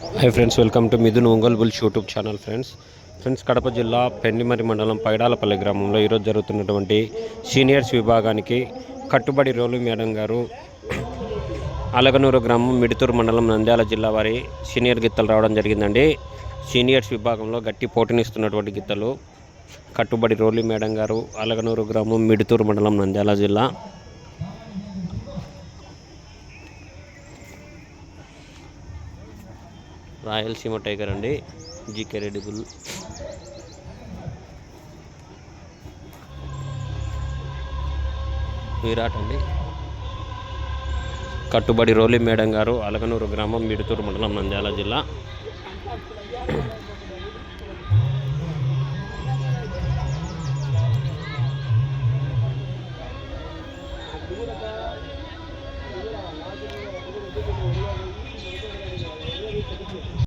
Hi friends welcome to Mithun Ongole bulls YouTube channel friends friends Kadapa జిల్లా పెండిమరి మండలం పైడాలపల్లి గ్రామంలో ఈరోజు జరుగుతున్నటువంటి సీనియర్స్ విభాగానికి కట్టుబడి రోలు మేడం గారు అలగనూరు గ్రామం మిడితూరు మండలం నంద్యాల జిల్లా వారి సీనియర్ గిత్తలు రావడం జరిగిందండి. సీనియర్స్ విభాగంలో గట్టి పోటీనిస్తున్నటువంటి గిత్తలు కట్టుబడి రోలి మేడం గారు అలగనూరు గ్రామం మిడితూరు మండలం నంద్యాల జిల్లా. రాయలసీమ టైగర్ అండి జీకే రెడ్డి బుల్. విరాట్ అండి. కట్టుబడి రోలి మేడం గారు అలగనూరు గ్రామం మిడుతూరు మండలం నంద్యాల జిల్లా.